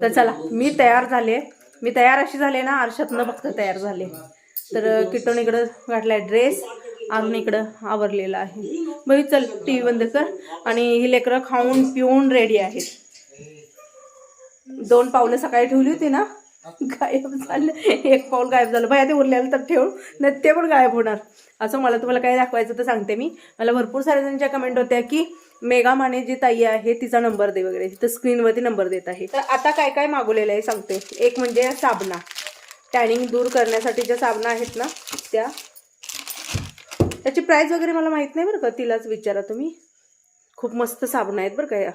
तर चला मी तयार झाले. मी तयार अशी झाले ना आरशातनं फक्त तयार झाले. तर किटोन इकडं घातलाय ड्रेस अजून इकडं आवरलेला आहे. बाई चल टी व्ही बंद कर. आणि ही लेकरं खाऊन पिऊन रेडी आहेत. दोन पावलं सकाळी ठेवली होती ना गायब झालं. एक पाऊल गायब झालं. भया ते उरलेलं तर ठेव नाही ते पण गायब होणार. असं मला तुम्हाला काय दाखवायचं तर सांगते मी. मला भरपूर साऱ्या जणांच्या कमेंट होत्या की मेगा माने जी ताई आहे तिचा नंबर दे वगैरे. तिथं स्क्रीनवरती नंबर देत आहे. तर आता काय काय मागवलेलं आहे सांगते. एक म्हणजे साबणा. टॅनिंग दूर करण्यासाठी ज्या साबणा आहेत ना त्या. त्याची प्राईस वगैरे मला माहीत नाही बरं का तिलाच विचारा तुम्ही. खूप मस्त साबणं आहेत बरं का या.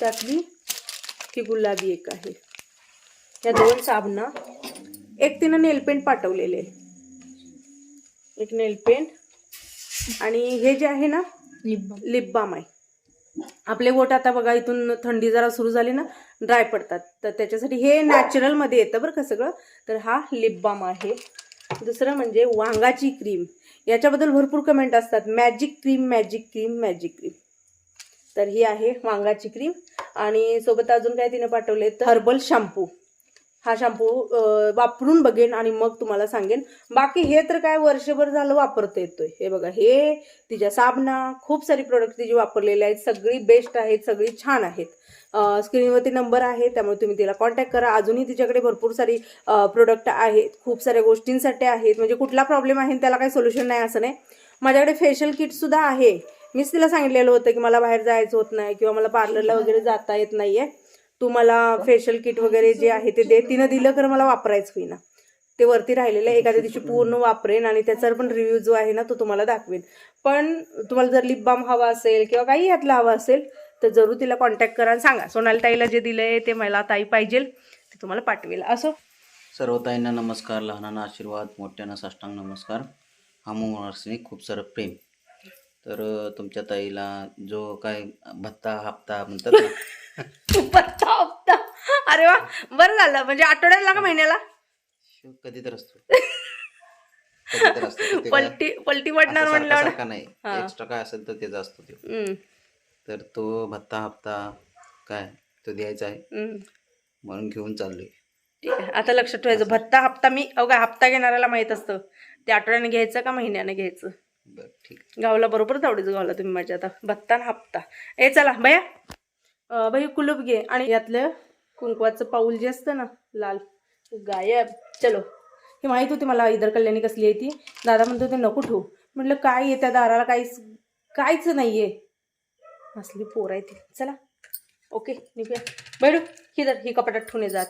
त्यातली ही गुलाबी एक आहे. या दोन साबणं. एक तिनं नेलपेंट पाठवलेले. आहे एक नेलपेंट आणि हे जे आहे ना लिप बाम आहे. आपले बोट आता बघा इथून थंडी जरा सुरू झाली ना ड्राय पडतात. तर त्याच्यासाठी हे नॅचरलमध्ये येतं बरं का सगळं. तर हा लिप बाम आहे. दुसरं म्हणजे वांगाची क्रीम याच्याबद्दल भरपूर कमेंट असतात. Magic cream magic cream magic cream तर ही आहे वांगाची क्रीम आणि सोबत अजून काय तिने पाठवले हर्बल शॅम्पू हा शॅम्पू वापरून बघेन आणि मग तुम्हाला सांगेन. बाकी हे तर काय वर्षभर झालं वापरता येतोय. हे बघा हे तिच्या साबणा खूप सारी प्रोडक्ट तिची वापरलेले आहेत. सगळी बेस्ट आहेत सगळी छान आहेत. स्क्रीनवरती नंबर आहे त्यामुळे तुम्ही तिला कॉन्टॅक्ट करा. अजूनही तिच्याकडे भरपूर सारी प्रोडक्ट आहेत. खूप साऱ्या गोष्टींसाठी आहेत. म्हणजे कुठला प्रॉब्लेम आहे त्याला काही सोल्युशन नाही असं नाही. माझ्याकडे फेशियल किटसुद्धा आहे. मीच तिला सांगितलेलं होतं की मला बाहेर जायचं होत नाही किंवा मला पार्लरला वगैरे जाता येत नाही आहे तू मला फेशियल किट वगैरे जे आहे ते दे. तिनं दिलं तर मला वापरायचं होईना ते वरती राहिलेलं आहे. एखाद्या दिवशी पूर्ण वापरेन आणि त्याचा पण रिव्ह्यू जो आहे ना तो तुम्हाला दाखवेन. पण तुम्हाला जर लिप बाम हवा असेल किंवा काही यातला हवा असेल तर जरूर तिला कॉन्टॅक्ट करा आणि सांगा. सोनाली ताईला जे दिलंय ते मला ताई पाहिजे ते तुम्हाला पाठवेल. असो? सर्व ताईंना नमस्कार लहानांना आशीर्वाद मोठ्यांना साष्टांग नमस्कार. हमवर्षनी खूप सारं प्रेम. तर तुमच्या ताईला जो काय भत्ता हप्ता म्हणतात ना पत्ता हप्ता अरे वा बरं झालं. म्हणजे आठवड्याला का महिन्याला? शो कधी तर असतो. कधी तर असतो. ते काय पलटी पलटी पडणार म्हणल्यावर. सारखा नाही. हा. एक्स्ट्रा काय असेल तर त्याचा असतो ते. हम्म, तर तो भत्ता हप्ता काय तो द्यायचा आहे. हम्म. म्हणून घेऊन चाललोय. ठीक आहे. आता लक्षात ठेवायचं. भत्ता हप्ता मी अवघा हप्ता घेणाऱ्याला माहीत असतं. ते आठवड्याने घ्यायचं का महिन्याने घ्यायचं? बरं ठीक गावला बरोबर तेवढीच गावला तुम्ही माझ्या आता. भत्ता आणि हप्ता. ए चला भया. बाई कुलूप घे. आणि यातलं कुंकवाचं पाऊल जे असतं ना लाल गायब. चलो. हे माहीत होती मला इधर कल्याणी कसली आहे ती. दादा म्हणतो ते नको ठेवू. म्हटलं काय आहे त्या दाराला काहीच काहीच नाही आहे असली पोर आहे ती. चला. ओके निघूया. बैडू ही तर ही कपाटात ठेवून ये जात.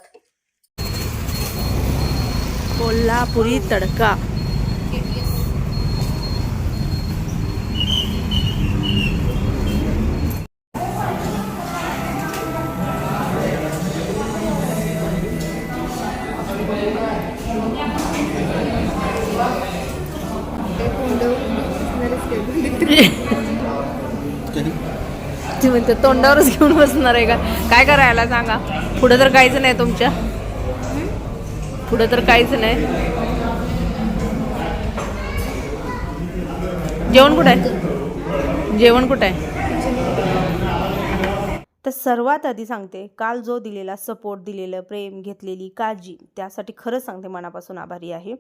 कोल्हापुरी तडका. ते तोंडावरच घेऊन बसणार आहे का? काय करायला सांगा? पुढं तर काहीच नाही तुमच्या. पुढं तर काहीच नाही. जेवण कुठं आहे? जेवण कुठं आहे? तर सर्वात आधी सांगते काल जो दिलेला सपोर्ट दिलेलं प्रेम घेतलेली काळजी त्यासाठी खरंच सांगते मनापासून आभारी आहे.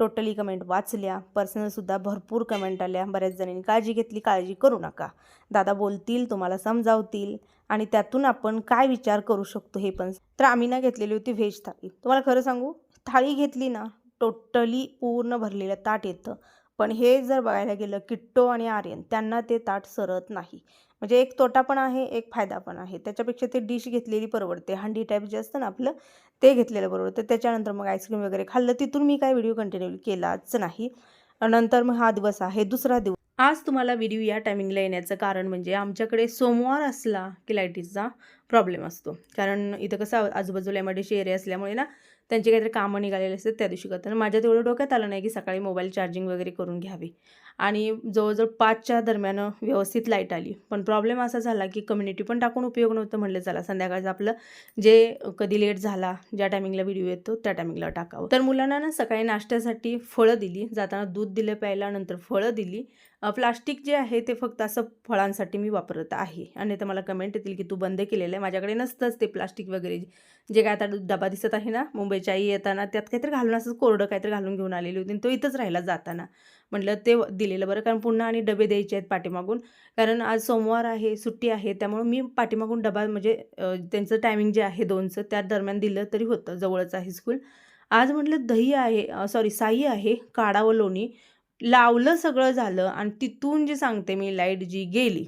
टोटली कमेंट वाचल्या. पर्सनलसुद्धा भरपूर कमेंट आल्या. बऱ्याच जणांनी काळजी घेतली. काळजी करू नका. दादा बोलतील तुम्हाला समजावतील आणि त्यातून आपण काय विचार करू शकतो हे पण. तर आम्ही ना घेतलेली होती व्हेज थाळी. तुम्हाला खरं सांगू थाळी घेतली ना टोटली पूर्ण भरलेलं ताट येतं. पण हे जर बघायला गेलं किट्टो आणि आर्यन त्यांना ते ताट सरत नाही. म्हणजे एक तोटा पण आहे एक फायदा पण आहे. त्याच्यापेक्षा ते डिश घेतलेली परवडते. हंडी टाईप जे असतं ना आपलं ते घेतलेलं परवडतं. त्याच्यानंतर मग आईस्क्रीम वगैरे खाल्लं तिथून मी काय व्हिडिओ कंटिन्यू केलाच नाही. नंतर मग हा दिवस आहे दुसरा दिवस आज तुम्हाला व्हिडिओ या टायमिंगला येण्याचं कारण म्हणजे आमच्याकडे सोमवार असला की लाईटीचा प्रॉब्लेम असतो. कारण इथं कसं आजूबाजूला एम एरिया असल्यामुळे ना त्यांचे काहीतरी कामं निघालेले असतात त्या दिवशी करताना. माझ्या तेवढं डोक्यात आलं नाही की सकाळी मोबाईल चार्जिंग वगैरे करून घ्यावी. आणि जवळजवळ पाचच्या दरम्यान व्यवस्थित लाइट आली. पण प्रॉब्लेम असा झाला की कम्युनिटी पण टाकून उपयोग नव्हतं म्हणलं चला संध्याकाळचं आपलं जे कधी लेट झाला ज्या टायमिंगला व्हिडिओ येतो त्या टायमिंगला टाकावं. तर मुलांना ना सकाळी नाश्त्यासाठी फळं दिली. जाताना दूध दिलं प्यायला नंतर फळं दिली. प्लास्टिक जे आहे ते फक्त असं फळांसाठी मी वापरत आहे. आणि तर मला कमेंट येतील की तू बंद केलेलं आहे. माझ्याकडे नसतंच ते प्लास्टिक वगैरे. जे काय आता डबा दिसत आहे ना मुंबईच्या आई येताना त्यात काहीतरी घालून असंच कोरडं काहीतरी घालून घेऊन आलेली होती. तो इथंच राहिला जाताना. म्हटलं ते दिलेलं बरं. कारण पुन्हा आणि डबे द्यायचे आहेत पाठीमागून. कारण आज सोमवार आहे सुट्टी आहे. त्यामुळे मी पाठीमागून डबा म्हणजे त्यांचं टायमिंग जे आहे दोनचं त्या दरम्यान दिलं तरी होतं. जवळच आहे स्कूल आज म्हटलं दही आहे सॉरी साई आहे काढा व लोणी. लावलं सगळं झालं आणि तिथून जे सांगते मी लाइट जी गेली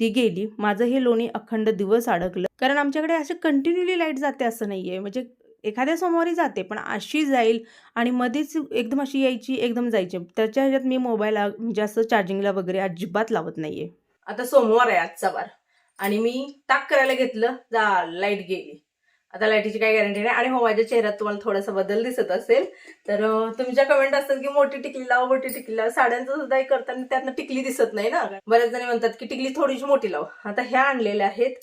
ती गेली. माझं हे लोणी अखंड दिवस अडकलं. कारण आमच्याकडे असे कंटिन्युअली लाइट जाते असं नाही आहे म्हणजे एखाद्या सोमवारी जाते पण अशी जाईल आणि मध्येच एकदम अशी यायची एकदम जायची. त्याच्या ह्याच्यात मी मोबाईल जास्त चार्जिंगला वगैरे अजिबात लावत नाही आहे आता सोमवार आहे आजचा वार. आणि मी ताक करायला घेतलं जा लाइट गेली. आता लाईटीची काही गॅरंटी नाही. आणि हो माझ्या चेहऱ्यात तुम्हाला थोडासा बदल दिसत असेल. तर तुमच्या कमेंट असतात की मोठी टिकली लाव मोठी टिकली लाव. साड्यांचं सुद्धा एक करताना त्यातनं टिकली दिसत नाही ना. बऱ्याच जणी म्हणतात की टिकली थोडीशी मोठी लाव. आता ह्या आणलेल्या आहेत.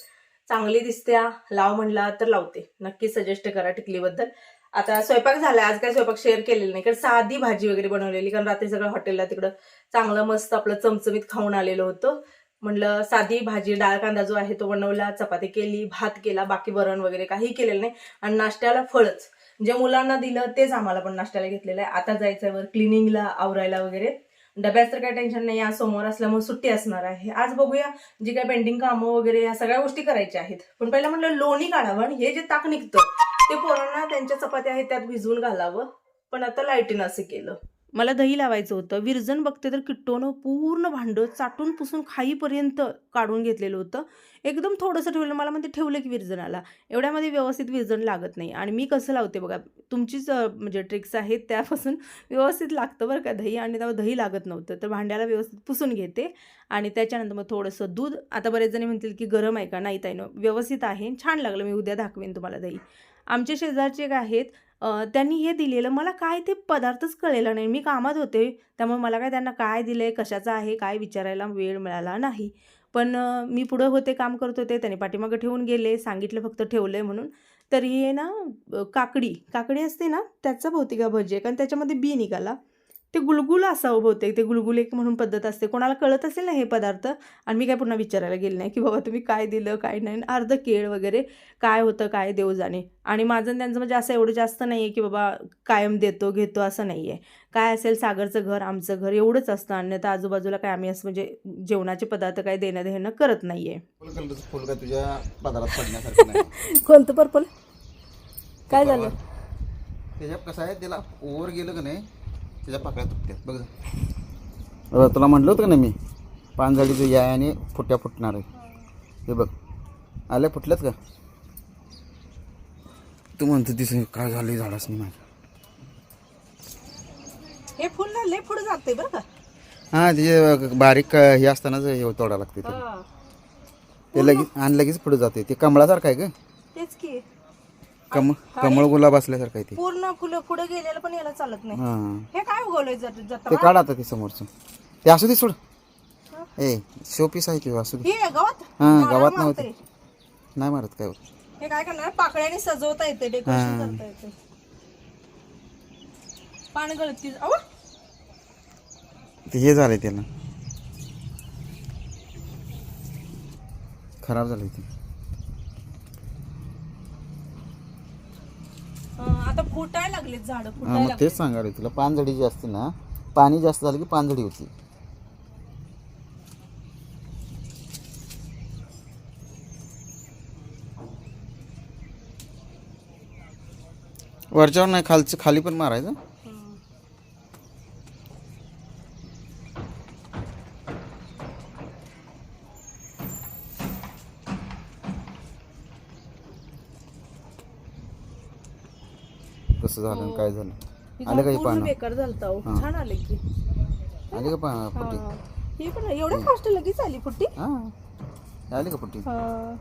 चांगली दिसत्या. लाव म्हणला तर लावते. नक्की सजेस्ट करा टिकलीबद्दल. आता स्वयंपाक झाला. आज काय स्वयंपाक शेअर केलेला नाही. कारण साधी भाजी वगैरे बनवलेली. कारण रात्री सगळं हॉटेलला तिकडं चांगलं मस्त आपलं चमचमीत खाऊन आलेलं होतं. म्हणलं साधी भाजी डाळ कांदा जो आहे तो बनवला चपाती केली भात केला बाकी वरण वगैरे काही केलेलं नाही. आणि नाश्त्याला फळच. जे मुलांना दिलं तेच आम्हाला पण नाश्त्याला घेतलेलं आहे. आता जायचं वर क्लिनिंगला आवरायला वगैरे. डब्यात तर काही टेन्शन नाही आज सोमवार असल्यामुळे सुट्टी असणार आहे. आज बघूया जी काही पेंटिंग कामं वगैरे या सगळ्या गोष्टी करायच्या आहेत. पण पहिला म्हटलं लोणी काढावं आणि हे जे ताक निघतं ते पोरांना त्यांच्या चपात्या आहेत त्यात भिजवून घालावं. पण आता लाईटीनं असं केलं. मला दही लावायचं होतं. विरजन बघते तर किट्टोनं पूर्ण भांडं चाटून पुसून खाईपर्यंत काढून घेतलेलं होतं. एकदम थोडंसं ठेवलं मला म्हणते ठेवलं की विरजनाला एवढ्यामध्ये व्यवस्थित विरजन लागत नाही. आणि मी कसं लावते बघा तुमचीच म्हणजे ट्रिक्स आहेत त्यापासून व्यवस्थित लागतं बरं का दही. आणि त्यावर दही लागत नव्हतं तर भांड्याला व्यवस्थित पुसून घेते. आणि त्याच्यानंतर मग थोडंसं दूध. आता बरेच जणी म्हणतील की गरम आहे का? नाही ताईनं व्यवस्थित आहे. छान लागलं मी उद्या दाखवेन तुम्हाला दही. आमचे शेजारचे एक आहेत त्यांनी हे दिलेलं. मला काय ते पदार्थच कळलेला नाही. मी कामात होते त्यामुळे मला काय त्यांना काय दिलं आहे कशाचं आहे काय विचारायला वेळ मिळाला नाही. पण मी पुढं होते काम करत होते त्याने पाठीमागं ठेवून गेले सांगितलं फक्त ठेवलं आहे म्हणून. तरी हे ना काकडी काकडी असते ना त्याचा भौतिका भजी आहे कारण त्याच्यामध्ये बी निघाला. ते गुलगुल असावं बहुतेक. ते गुलगुल एक म्हणून पद्धत असते. कोणाला कळत असेल ना हे पदार्थ? आणि मी काय पुन्हा विचारायला गेले नाही की बाबा तुम्ही काय दिलं काय नाही. अर्ध केळ वगैरे काय होतं काय देव जाणे आणि माझं त्यांचं म्हणजे असं एवढं जास्त नाही आहे की बाबा कायम देतो घेतो असं नाही आहे काय असेल सागरचं घर आमचं घर एवढंच असतं. अन्यथा आजूबाजूला काय आम्ही असं म्हणजे जेवणाचे पदार्थ काय देणं देणं करत नाही. आहे कोणतं पर्पल काय झालं? त्याच्यात कसं आहे त्याला ओव्हर गेलं का नाही त्याच्या पाकळ्या तुटतात बघ जा. अ, तुला म्हटलं होतं का नाही मी? पानझाडीचं या आणि फुट्या फुटणार आहे. हे बघ. आल्या? फुटल्यात का? तू म्हणतो तिस काय झालं? झाडास नाही माझ्या. हे फुल ना लय पुढे जाते बरं का. हां ते बारीक हे असतानाच हे तोडा लागते ते. ते लगेच आणि लगेच पुढे जाते ते कमळासारखं आहे का? तेच की. कम कमळ गुलाब असल्यासारखं आहे ते. पूर्ण फुलं पुढे गेलेलं पण याला चालत नाही. हां. हे काय उगवलंय ते जत्रा? काढ आता ते समोरचं. ते असू दे सोड. ए शो पीस आहे ते असू दे. हे गावात? हां मारा गावात मारतंय. नाही मारत काय होत. हे काय करणार? पाकळ्याने सजवता येते डेकोरेशन हा. करता येते. पान गळती अहो ते हे झालंय त्याला. खराब झालंय ते अं, आता फुटायला लागलेत झाड हा फुटायला मग तेच सांगायला तुला पानझडी जी असते ना पाणी जास्त झालं की पानझडी होती. वरच्यावर नाही खालचं खाली पण मारायचं? कसं झालं आणि काय झालं? हे आलं का हे पूर्ण पानं? बेकार झालता. हा. छान आले की. आली का पा पुट्टी हा. ही पण एवढ्या फास्ट लगेच आली फुट्टी हां. आली का पुट्टी हा.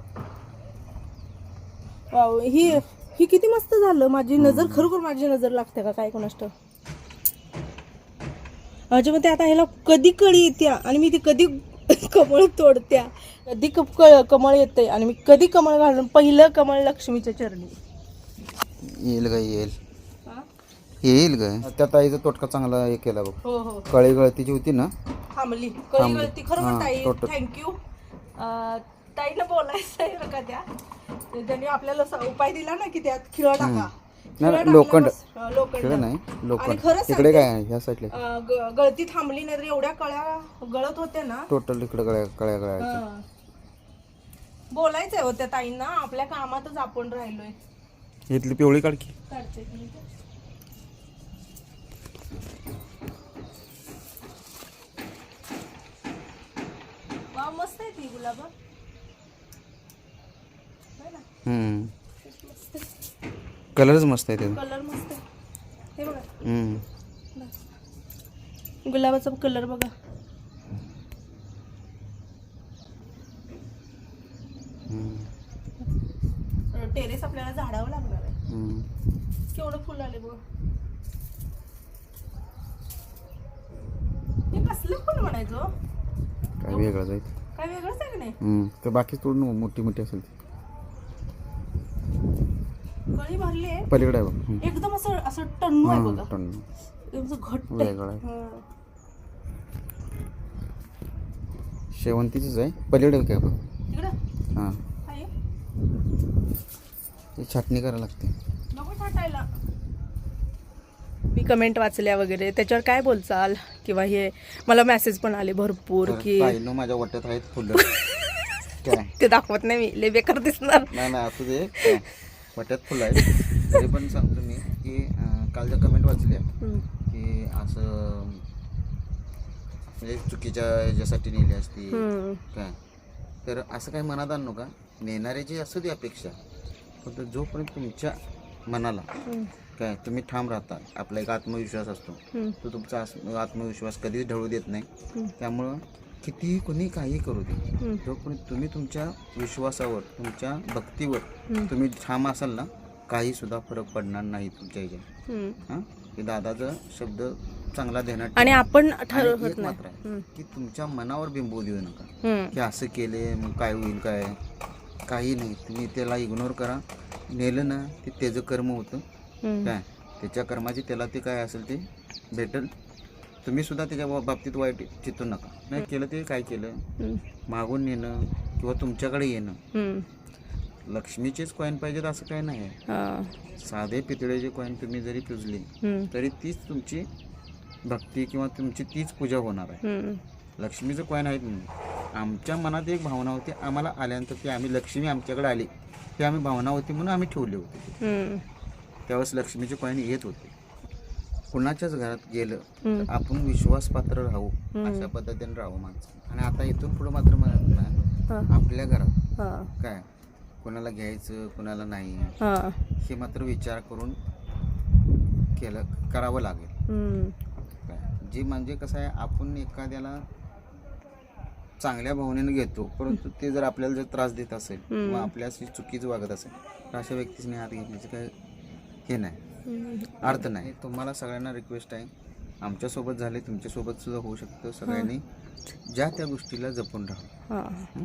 वाव, ही ही किती मस्त झालं. माझी नजर खरोखर माझी नजर लागते का काय कोणाष्ट माझ्यामध्ये आता ह्याला कधी कळी येत्या आणि मी ती कधी कमळ तोडत्या. कधी क- क- कमळ येते आणि मी कधी कमळ घालून पहिलं कमळ लक्ष्मीच्या चरणी. येईल ग येईल? येईल ग. त्या ताईचा तोटका चांगला हे केला बघ. हो हो कळी गळतीची होती ना? थांबली. कळी गळती. खरं हां, पण ताई. थँक्यू ताईला बोलायचं आहे का त्या. त्यांनी आपल्याला असा उपाय दिला ना की त्यात खिळ टाका. खिळं नाही लोखंड. हां, लोखंड. नाही आणि लोखंड. काय आहे? ह्या साईडला. अं, ग- गळती थांबली नाही तर एवढ्या कळ्या गळत होत्या ना. टोटल इकडे गळ्या गळ्या गळ्या हां. बोलायचंय हो त्या ताईंना. आपल्या कामातच आपण राहिलोय. इथली पिवळी काढकी काढते मी. वा मस्त आहे ती गुलाब. कलरच मस्त आहे त्याचा. कलर मस्त आहे. हे बघा. गुलाबाचा कलर बघा. टेरेस आपल्याला झाडावं लागणार आहे. केवढं फुल आले बघ. हे कसलं फुल म्हणायचं? काय वेगळं जाईल काय वेगळंच आहे की नाही? हम्म. तर बाकी तोडून मोठी मोठी असेल ती. कळी भरली आहे. पलीकडे आहे बघ. हम्म. एकदम असं असं टन्नू आहे हम्म, बघा. टन. एकदम असं घट्ट आहे. वेगळं आहे. हं. शेवंतीचीच आहे. पलीकडे काय बघ. तिकडं? हां. आहे. ती छाटणी करायला लागते. नको मी कमेंट वाचल्या वगैरे. त्याच्यावर काय बोलचाल? किंवा हे मला मेसेज पण आले भरपूर की माझ्या वाट्यात आहेत फुलं. काय? ते दाखवत नाही मी. लय बेकार दिसणार. नाही नाही असू दे. काय? वाट्यात फुलं आहेत. तरी पण सांगतो मी की अं, कालच्या कमेंट वाचल्या. की असं म्हणजे चुकीच्या ह्याच्यासाठी नेली असती. काय? तर असं काही मनात आणू नका. नेणाऱ्याची असू दे अपेक्षा. फक्त जोपर्यंत तुमच्या मनाला. काय तुम्ही ठाम राहता आपला एक आत्मविश्वास असतो. तो तुमचा आस- आत्मविश्वास कधीच ढळू देत नाही. त्यामुळं कितीही कोणी काही करू दे हं. जोपर्यंत तुम्ही तुमच्या विश्वासावर तुमच्या भक्तीवर. तुम्ही ठाम असाल ना काही सुद्धा फरक पडणार नाही तुमच्या ह्याच्यात हं. हां हे दादाचा शब्द चांगला देण्यात आणि आपण आणि ठरवत एक नाही मात्र आहे. की तुमच्या मनावर बिंबवू देऊ नका. की असं केले मग काय होईल काय काही नाही तुम्ही त्याला इग्नोर करा नेलं ना ते त्याचं कर्म होतं. काय त्याच्या कर्माची त्याला ते काय असेल ते भेटल तुम्ही सुद्धा त्याच्या बा- बाबतीत वाईट चितू नका नाही केलं ते काय केलं. मागून नेणं किंवा तुमच्याकडे येणं. लक्ष्मीचेच कॉईन पाहिजेत असं काही नाही आहे हां. साधे पितळेचे कॉईन तुम्ही जरी पुजले. तरी तीच तुमची भक्ती किंवा तुमची तीच पूजा होणार आहे. लक्ष्मीचं कॉईन आहेत म्हणून आमच्या मनात एक भावना होती आम्हाला आल्यानंतर की आम्ही लक्ष्मी आमच्याकडे आली ती आम्ही भावना होती म्हणून आम्ही ठेवले होते. त्यावेळेस लक्ष्मीचे कॉईन येत होते कुणाच्याच घरात गेलं. तर आपण विश्वासपात्र राहू. अशा पद्धतीने राहू माणसं आणि आता इथून पुढं मात्र म्हणत नाही. आपल्या घरात. काय कोणाला घ्यायचं कोणाला नाही हां. मात्र विचार करून केलं करावं लागेल. काय जे म्हणजे कसं आहे आपण एखाद्याला चांगल्या भावनेनं घेतो परंतु ते जर आपल्याला जर त्रास देत असेल किंवा आपल्याशी चुकीचं वागत असेल तर अशा व्यक्तीने हात घेण्याचं काय हे नाही. अर्थ नाही. तुम्हाला सगळ्यांना रिक्वेस्ट आहे. आमच्यासोबत झाले तुमच्यासोबत सुद्धा होऊ शकतं सगळ्यांनी. ज्या त्या गोष्टीला जपून राहा.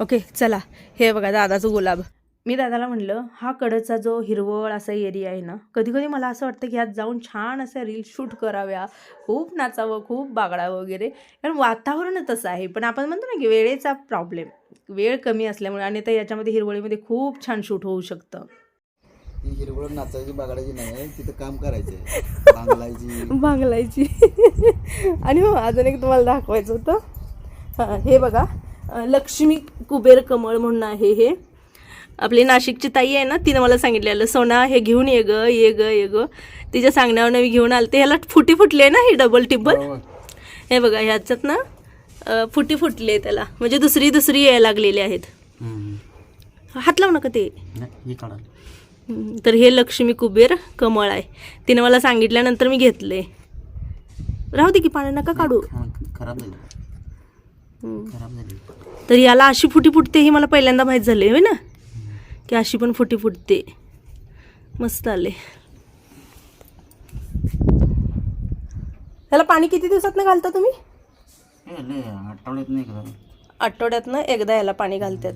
ओके चला. हे बघा दादाचं गुलाब. मी दादाला म्हणलं हा कडचा जो हिरवळ असा एरिया आहे ना कधी कधी मला असं वाटतं की यात जाऊन छान अशा रील शूट कराव्या. खूप नाचावं खूप बागडावं वगैरे. कारण वातावरण तसं आहे. पण आपण म्हणतो ना की वेळेचा प्रॉब्लेम वेळ कमी असल्यामुळे आणि तर याच्यामध्ये हिरवळीमध्ये खूप छान शूट होऊ शकतं. हिरवळ नाचायची बागडायची नाही तिथं काम करायचे बांगलायची. आणि हो अजून एक तुम्हाला दाखवायचं होतं. हां हे बघा. लक्ष्मी कुबेर कमळ म्हणून आहे हे. आपली नाशिकची ताई आहे ना तिनं मला सांगितलेलं सोना हे घेऊन ये ग ये ग ये ग. तिच्या सांगण्यावरनं मी घेऊन आले ते ह्याला फुटी फुटली आहे ना ही डबल टिब्बल हे बघा ह्याच्यात ना अं, फुटी फुटली आहे त्याला. म्हणजे दुसरी दुसरी यायला लागलेली आहेत. हात लावू नका ते. तर हे लक्ष्मी कुबेर कमळ आहे. तिने मला सांगितल्यानंतर मी घेतले. राहू दे की पाणी नका काढू. खराब तर याला अशी फुटी फुटते हे मला पहिल्यांदा माहीत झाले होय ना? की अशी पण फुटी फुटते. मस्त आले. ह्याला पाणी किती दिवसातनं घालता तुम्ही? आठवड्यात एकदा याला पाणी घालतात.